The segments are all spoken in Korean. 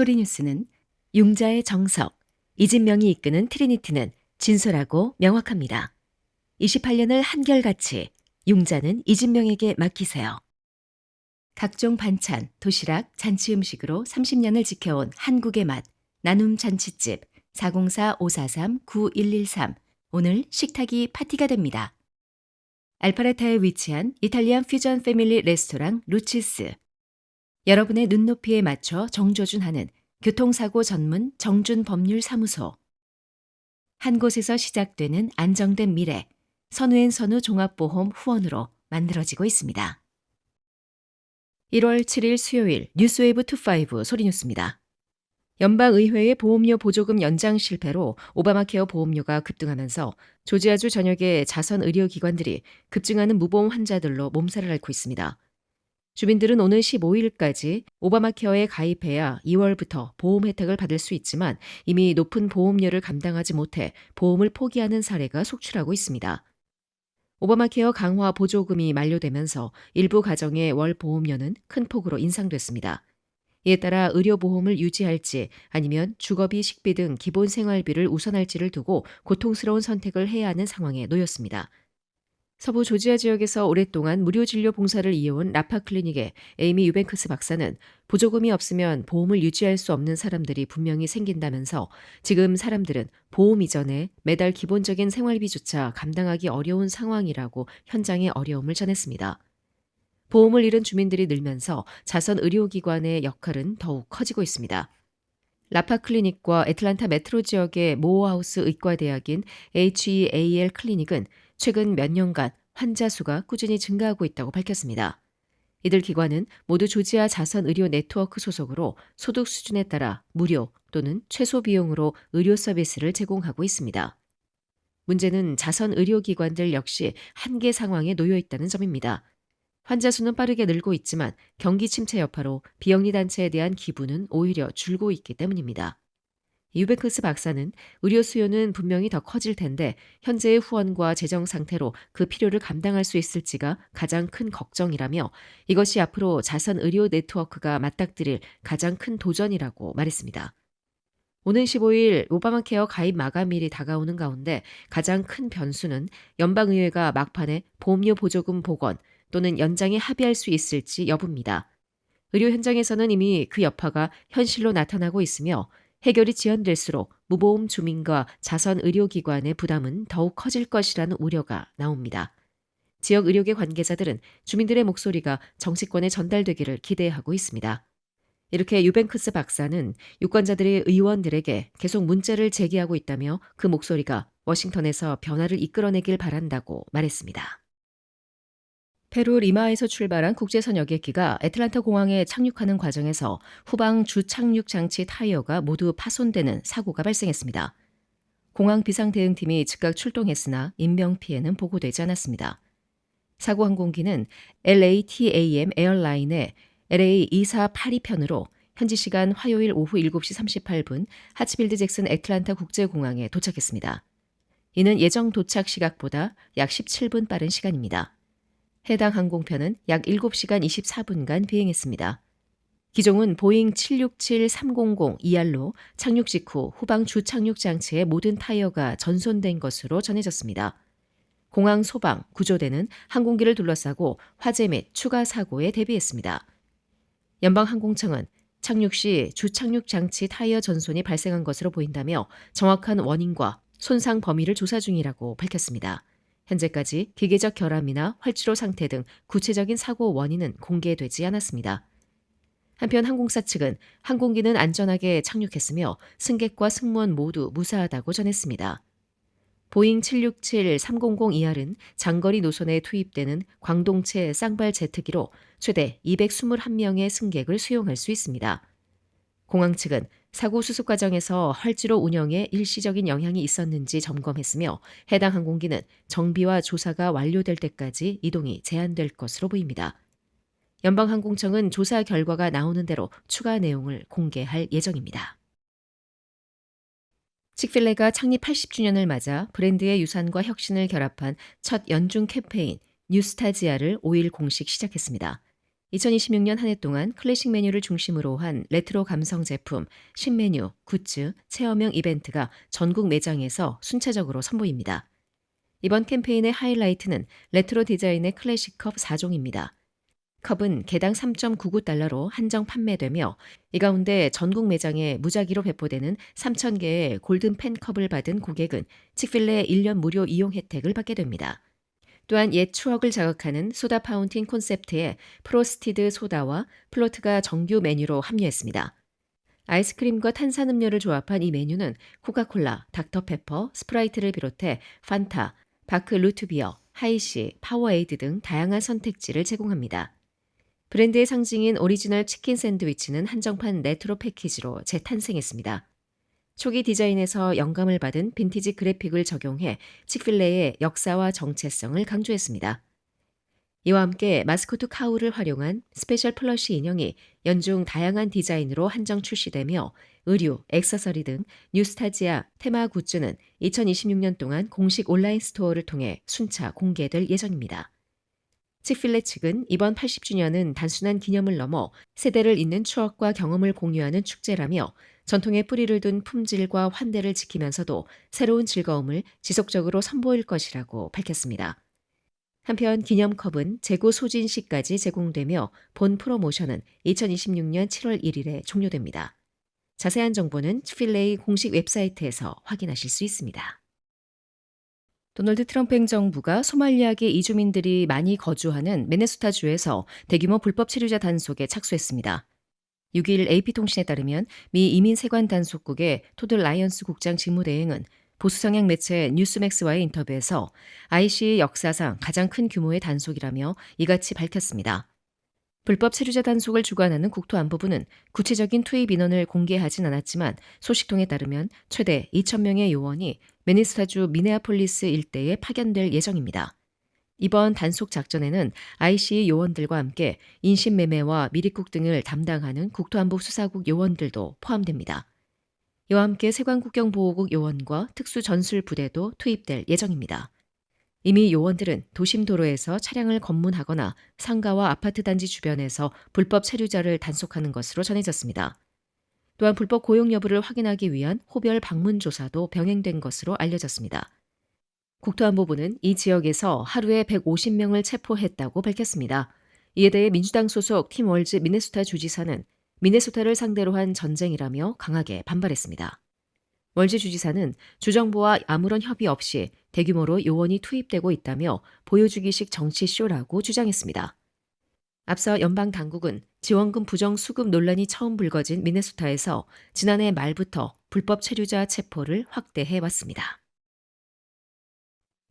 소리뉴스는 융자의 정석, 이진명이 이끄는 트리니티는 진솔하고 명확합니다. 28년을 한결같이 융자는 이진명에게 맡기세요. 각종 반찬, 도시락, 잔치 음식으로 30년을 지켜온 한국의 맛, 나눔 잔치집 404-543-9113 오늘 식탁이 파티가 됩니다. 알파레타에 위치한 이탈리안 퓨전 패밀리 레스토랑 루치스 여러분의 눈높이에 맞춰 정조준하는 교통사고 전문 정준 법률 사무소. 한 곳에서 시작되는 안정된 미래, 선우앤 선우 종합보험 후원으로 만들어지고 있습니다. 1월 7일 수요일 뉴스웨이브 25 소리뉴스입니다. 연방의회의 보험료 보조금 연장 실패로 오바마케어 보험료가 급등하면서 조지아주 전역의 자선 의료기관들이 급증하는 무보험 환자들로 몸살을 앓고 있습니다. 주민들은 오는 15일까지 오바마케어에 가입해야 2월부터 보험 혜택을 받을 수 있지만 이미 높은 보험료를 감당하지 못해 보험을 포기하는 사례가 속출하고 있습니다. 오바마케어 강화 보조금이 만료되면서 일부 가정의 월 보험료는 큰 폭으로 인상됐습니다. 이에 따라 의료보험을 유지할지 아니면 주거비, 식비 등 기본 생활비를 우선할지를 두고 고통스러운 선택을 해야 하는 상황에 놓였습니다. 서부 조지아 지역에서 오랫동안 무료 진료 봉사를 이어온 라파 클리닉의 에이미 유뱅크스 박사는 보조금이 없으면 보험을 유지할 수 없는 사람들이 분명히 생긴다면서 지금 사람들은 보험 이전에 매달 기본적인 생활비조차 감당하기 어려운 상황이라고 현장의 어려움을 전했습니다. 보험을 잃은 주민들이 늘면서 자선 의료기관의 역할은 더욱 커지고 있습니다. 라파 클리닉과 애틀란타 메트로 지역의 모어하우스 의과대학인 HEAL 클리닉은 최근 몇 년간 환자 수가 꾸준히 증가하고 있다고 밝혔습니다. 이들 기관은 모두 조지아 자선 의료 네트워크 소속으로 소득 수준에 따라 무료 또는 최소 비용으로 의료 서비스를 제공하고 있습니다. 문제는 자선 의료기관들 역시 한계 상황에 놓여 있다는 점입니다. 환자 수는 빠르게 늘고 있지만 경기 침체 여파로 비영리 단체에 대한 기부는 오히려 줄고 있기 때문입니다. 유베크스 박사는 의료 수요는 분명히 더 커질 텐데 현재의 후원과 재정 상태로 그 필요를 감당할 수 있을지가 가장 큰 걱정이라며 이것이 앞으로 자선 의료 네트워크가 맞닥뜨릴 가장 큰 도전이라고 말했습니다. 오는 15일 오바마 케어 가입 마감일이 다가오는 가운데 가장 큰 변수는 연방의회가 막판에 보험료 보조금 복원 또는 연장에 합의할 수 있을지 여부입니다. 의료 현장에서는 이미 그 여파가 현실로 나타나고 있으며 해결이 지연될수록 무보험 주민과 자선 의료기관의 부담은 더욱 커질 것이라는 우려가 나옵니다. 지역 의료계 관계자들은 주민들의 목소리가 정치권에 전달되기를 기대하고 있습니다. 이렇게 유뱅크스 박사는 유권자들의 의원들에게 계속 문자를 제기하고 있다며 그 목소리가 워싱턴에서 변화를 이끌어내길 바란다고 말했습니다. 페루 리마에서 출발한 국제선 여객기가 애틀란타 공항에 착륙하는 과정에서 후방 주착륙 장치 타이어가 모두 파손되는 사고가 발생했습니다. 공항 비상대응팀이 즉각 출동했으나 인명 피해는 보고되지 않았습니다. 사고 항공기는 LATAM 에어라인의 LA2482편으로 현지 시간 화요일 오후 7시 38분 하츠빌드 잭슨 애틀란타 국제공항에 도착했습니다. 이는 예정 도착 시각보다 약 17분 빠른 시간입니다. 해당 항공편은 약 7시간 24분간 비행했습니다. 기종은 보잉 767-300ER로 착륙 직후 후방 주착륙 장치의 모든 타이어가 전손된 것으로 전해졌습니다. 공항 소방, 구조대는 항공기를 둘러싸고 화재 및 추가 사고에 대비했습니다. 연방항공청은 착륙 시 주착륙 장치 타이어 전손이 발생한 것으로 보인다며 정확한 원인과 손상 범위를 조사 중이라고 밝혔습니다. 현재까지 기계적 결함이나 활주로 상태 등 구체적인 사고 원인은 공개되지 않았습니다. 한편 항공사 측은 항공기는 안전하게 착륙했으며 승객과 승무원 모두 무사하다고 전했습니다. 보잉 767-300ER은 장거리 노선에 투입되는 광동체 쌍발 제트기로 최대 221명의 승객을 수용할 수 있습니다. 공항 측은 사고 수습 과정에서 활주로 운영에 일시적인 영향이 있었는지 점검했으며 해당 항공기는 정비와 조사가 완료될 때까지 이동이 제한될 것으로 보입니다. 연방항공청은 조사 결과가 나오는 대로 추가 내용을 공개할 예정입니다. 칙필레가 창립 80주년을 맞아 브랜드의 유산과 혁신을 결합한 첫 연중 캠페인 뉴스타지아를 5일 공식 시작했습니다. 2026년 한 해 동안 클래식 메뉴를 중심으로 한 레트로 감성 제품, 신메뉴, 굿즈, 체험형 이벤트가 전국 매장에서 순차적으로 선보입니다. 이번 캠페인의 하이라이트는 레트로 디자인의 클래식 컵 4종입니다. 컵은 개당 3.99달러로 한정 판매되며 이 가운데 전국 매장에 무작위로 배포되는 3,000개의 골든 팬컵을 받은 고객은 칙필레 1년 무료 이용 혜택을 받게 됩니다. 또한 옛 추억을 자극하는 소다 파운틴 콘셉트의 프로스티드 소다와 플로트가 정규 메뉴로 합류했습니다. 아이스크림과 탄산음료를 조합한 이 메뉴는 코카콜라, 닥터페퍼, 스프라이트를 비롯해 판타, 바크 루트비어, 하이시, 파워에이드 등 다양한 선택지를 제공합니다. 브랜드의 상징인 오리지널 치킨 샌드위치는 한정판 레트로 패키지로 재탄생했습니다. 초기 디자인에서 영감을 받은 빈티지 그래픽을 적용해 칙필레의 역사와 정체성을 강조했습니다. 이와 함께 마스코트 카우를 활용한 스페셜 플러시 인형이 연중 다양한 디자인으로 한정 출시되며 의류, 액세서리 등 뉴스타지아 테마 굿즈는 2026년 동안 공식 온라인 스토어를 통해 순차 공개될 예정입니다. 칙필레 측은 이번 80주년은 단순한 기념을 넘어 세대를 잇는 추억과 경험을 공유하는 축제라며 전통의 뿌리를 둔 품질과 환대를 지키면서도 새로운 즐거움을 지속적으로 선보일 것이라고 밝혔습니다. 한편 기념컵은 재고 소진 시까지 제공되며 본 프로모션은 2026년 7월 1일에 종료됩니다. 자세한 정보는 칠레이 공식 웹사이트에서 확인하실 수 있습니다. 도널드 트럼프 행정부가 소말리아계 이주민들이 많이 거주하는 미네소타주에서 대규모 불법 체류자 단속에 착수했습니다. 6일 AP통신에 따르면 미 이민세관 단속국의 토드 라이언스 국장 직무대행은 보수 성향 매체 뉴스맥스와의 인터뷰에서 IC 역사상 가장 큰 규모의 단속이라며 이같이 밝혔습니다. 불법 체류자 단속을 주관하는 국토안보부는 구체적인 투입 인원을 공개하진 않았지만 소식통에 따르면 최대 2,000명의 요원이 미니스타주 미네아폴리스 일대에 파견될 예정입니다. 이번 단속 작전에는 IC 요원들과 함께 인신매매와 미리국 등을 담당하는 국토안보 수사국 요원들도 포함됩니다. 이와 함께 세관국경보호국 요원과 특수전술부대도 투입될 예정입니다. 이미 요원들은 도심 도로에서 차량을 검문하거나 상가와 아파트 단지 주변에서 불법 체류자를 단속하는 것으로 전해졌습니다. 또한 불법 고용 여부를 확인하기 위한 호별 방문 조사도 병행된 것으로 알려졌습니다. 국토안보부는 이 지역에서 하루에 150명을 체포했다고 밝혔습니다. 이에 대해 민주당 소속 팀 월즈 미네소타 주지사는 미네소타를 상대로 한 전쟁이라며 강하게 반발했습니다. 월즈 주지사는 주정부와 아무런 협의 없이 대규모로 요원이 투입되고 있다며 보여주기식 정치쇼라고 주장했습니다. 앞서 연방 당국은 지원금 부정 수급 논란이 처음 불거진 미네소타에서 지난해 말부터 불법 체류자 체포를 확대해 왔습니다.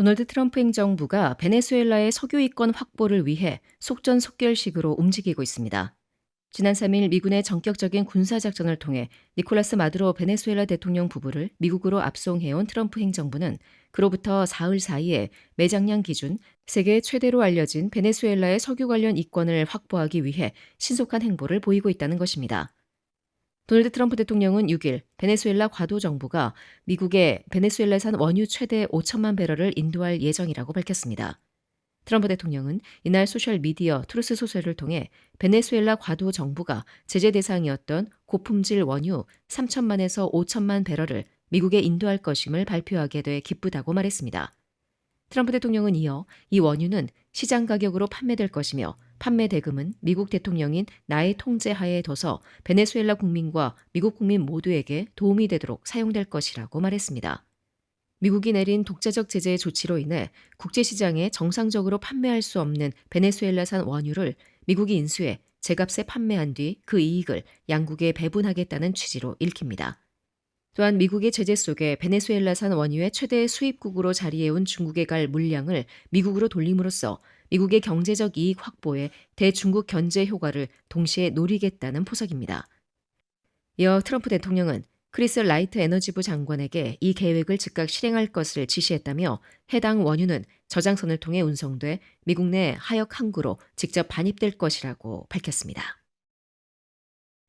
도널드 트럼프 행정부가 베네수엘라의 석유 이권 확보를 위해 속전속결식으로 움직이고 있습니다. 지난 3일 미군의 전격적인 군사작전을 통해 니콜라스 마두로 베네수엘라 대통령 부부를 미국으로 압송해온 트럼프 행정부는 그로부터 사흘 사이에 매장량 기준 세계 최대로 알려진 베네수엘라의 석유 관련 이권을 확보하기 위해 신속한 행보를 보이고 있다는 것입니다. 도널드 트럼프 대통령은 6일 베네수엘라 과도 정부가 미국에 베네수엘라산 원유 최대 5천만 배럴을 인도할 예정이라고 밝혔습니다. 트럼프 대통령은 이날 소셜 미디어 트루스 소설을 통해 베네수엘라 과도 정부가 제재 대상이었던 고품질 원유 3천만에서 5천만 배럴을 미국에 인도할 것임을 발표하게 돼 기쁘다고 말했습니다. 트럼프 대통령은 이어 이 원유는 시장 가격으로 판매될 것이며 판매 대금은 미국 대통령인 나의 통제하에 둬서 베네수엘라 국민과 미국 국민 모두에게 도움이 되도록 사용될 것이라고 말했습니다. 미국이 내린 독자적 제재 조치로 인해 국제시장에 정상적으로 판매할 수 없는 베네수엘라산 원유를 미국이 인수해 제값에 판매한 뒤 그 이익을 양국에 배분하겠다는 취지로 읽힙니다. 또한 미국의 제재 속에 베네수엘라산 원유의 최대 수입국으로 자리해온 중국에 갈 물량을 미국으로 돌림으로써 미국의 경제적 이익 확보에 대중국 견제 효과를 동시에 노리겠다는 포석입니다. 이어 트럼프 대통령은 크리스 라이트 에너지부 장관에게 이 계획을 즉각 실행할 것을 지시했다며 해당 원유는 저장선을 통해 운송돼 미국 내 하역 항구로 직접 반입될 것이라고 밝혔습니다.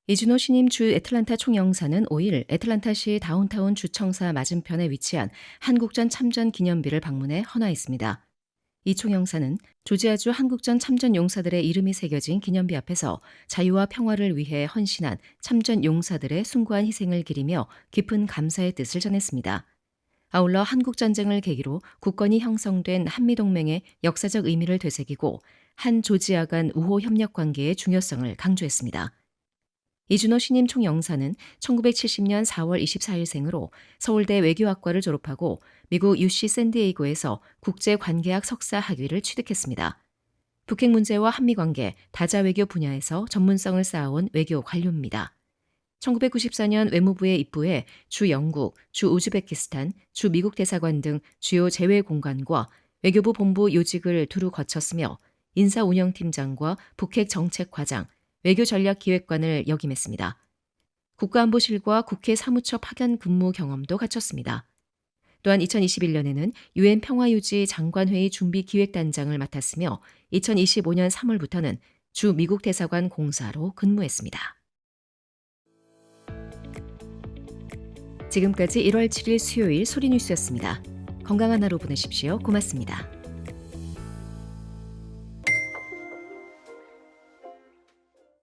이준호 신임 주 애틀란타 총영사는 5일 애틀란타시 다운타운 주청사 맞은편에 위치한 한국전 참전 기념비를 방문해 헌화했습니다. 이 총 영사는 조지아주 한국전 참전 용사들의 이름이 새겨진 기념비 앞에서 자유와 평화를 위해 헌신한 참전 용사들의 숭고한 희생을 기리며 깊은 감사의 뜻을 전했습니다. 아울러 한국전쟁을 계기로 국권이 형성된 한미동맹의 역사적 의미를 되새기고 한 조지아 간 우호 협력 관계의 중요성을 강조했습니다. 이준호 신임 총영사는 1970년 4월 24일생으로 서울대 외교학과를 졸업하고 미국 UC 샌디에이고에서 국제관계학 석사 학위를 취득했습니다. 북핵 문제와 한미 관계, 다자 외교 분야에서 전문성을 쌓아온 외교 관료입니다. 1994년 외무부에 입부해 주 영국, 주 우즈베키스탄, 주 미국 대사관 등 주요 재외 공간과 외교부 본부 요직을 두루 거쳤으며 인사 운영팀장과 북핵 정책과장, 외교전략기획관을 역임했습니다. 국가안보실과 국회 사무처 파견 근무 경험도 갖췄습니다. 또한 2021년에는 유엔 평화유지 장관회의 준비 기획단장을 맡았으며 2025년 3월부터는 주 미국 대사관 공사로 근무했습니다. 지금까지 1월 7일 수요일 소리뉴스였습니다. 건강한 하루 보내십시오. 고맙습니다.